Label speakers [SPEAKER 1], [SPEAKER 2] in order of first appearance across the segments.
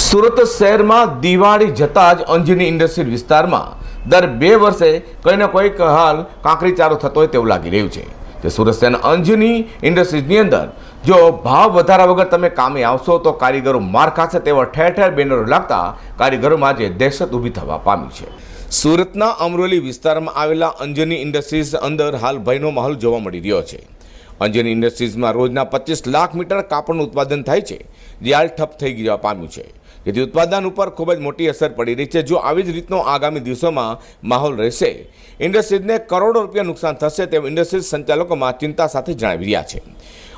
[SPEAKER 1] સુરત શહેરમાં દિવાળી જતાં જ અંજની ઇન્ડસ્ટ્રીયલ વિસ્તારમાં દર બે વર્ષે કોઈને કોઈક હાલ કાંકરીચારો થતો હોય તેવું લાગી રહ્યું છે. તે સુરત શહેરના અંજની ઇન્ડસ્ટ્રીઝની અંદર જો ભાવ વધારા વગર તમે કામે આવશો તો કારીગરો માર ખાશે તેવા ઠેર ઠેર બેનરો લાગતા કારીગરોમાં આજે દહેશત ઊભી થવા પામી છે. સુરતના અમરોલી વિસ્તારમાં આવેલા અંજની ઇન્ડસ્ટ્રીઝ અંદર હાલ ભયનો માહોલ જોવા મળી રહ્યો છે. અંજની ઇન્ડસ્ટ્રીઝમાં રોજના પચીસ લાખ મીટર કાપડનું ઉત્પાદન થાય છે, જે હાલ ઠપ થઈ જવા પામ્યું છે. જેથી ઉત્પાદન ઉપર ખૂબ જ મોટી અસર પડી રહી છે. જો આવી જ રીતનો આગામી દિવસોમાં માહોલ રહેશે, ઇન્ડસ્ટ્રીઝને કરોડો રૂપિયા નુકસાન થશે તેમ ઇન્ડસ્ટ્રીઝ સંચાલકોમાં ચિંતા સાથે જણાવી રહ્યા છે.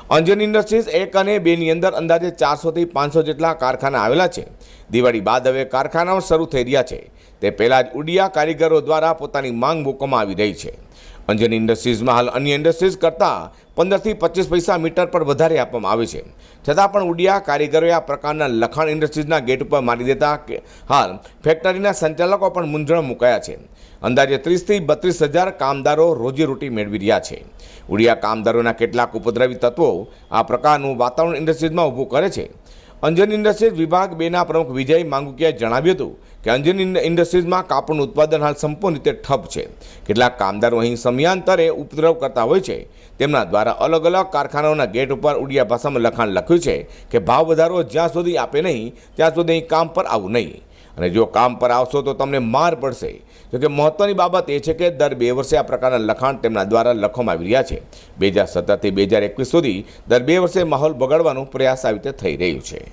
[SPEAKER 1] અંજન ઇન્ડસ્ટ્રીઝ એક અને બેની અંદર અંદાજે ચારસોથી પાંચસો જેટલા કારખાના આવેલા છે. દિવાળી બાદ હવે કારખાનાઓ શરૂ થઈ રહ્યા છે. તે પહેલાં જ ઉડિયા કારીગરો દ્વારા પોતાની માંગ મૂકવામાં આવી રહી છે. અંજન ઇન્ડસ્ટ્રીઝમાં હાલ અન્ય ઇન્ડસ્ટ્રીઝ કરતાં પંદરથી પચીસ પૈસા મીટર પર વધારે આપવામાં આવે છે. છતાં પણ ઉડિયા કારીગરોએ આ પ્રકારના લખાણ ઇન્ડસ્ટ્રીઝના ગેટ ઉપર મારી દેતા હાલ ફેક્ટરીના સંચાલકો પણ મૂંઝવણ મુકાયા છે. અંદાજે ત્રીસથી બત્રીસ હજાર કામદારો રોજીરોટી મેળવી રહ્યા છે. ઉડિયા કામદારોના કેટલાક ઉપદ્રવી તત્વો આ પ્રકારનું વાતાવરણ ઇન્ડસ્ટ્રીઝમાં ઊભું કરે છે. અંજન ઇન્ડસ્ટ્રીઝ વિભાગ બેના પ્રમુખ વિજય માંગુકિયાએ જણાવ્યું હતું કે અંજન ઇન્ડ- ઇન્ડસ્ટ્રીઝમાં કાપડનું ઉત્પાદન હાલ સંપૂર્ણ રીતે ઠપ છે. કેટલાક કામદારો અહીં સમયાંતરે ઉપદ્રવ કરતા હોય છે. તેમના દ્વારા અલગ અલગ કારખાનાઓના ગેટ ઉપર ઉડિયા ભાષામાં લખાણ લખ્યું છે કે ભાવ વધારો જ્યાં સુધી આપે નહીં, ત્યાં સુધી અહીં કામ પર આવવું નહીં. અને જો કામ પર આવશો તો તમને માર પડશે. જોકે મહત્ત્વની બાબત એ છે કે દર બે વર્ષે આ પ્રકારના લખાણ તેમના દ્વારા લખવામાં આવી રહ્યા છે. બે હજાર સત્તરથી બે હજાર એકવીસ સુધી દર બે વર્ષે માહોલ બગાડવાનો પ્રયાસ આવી રીતે થઈ રહ્યું છે.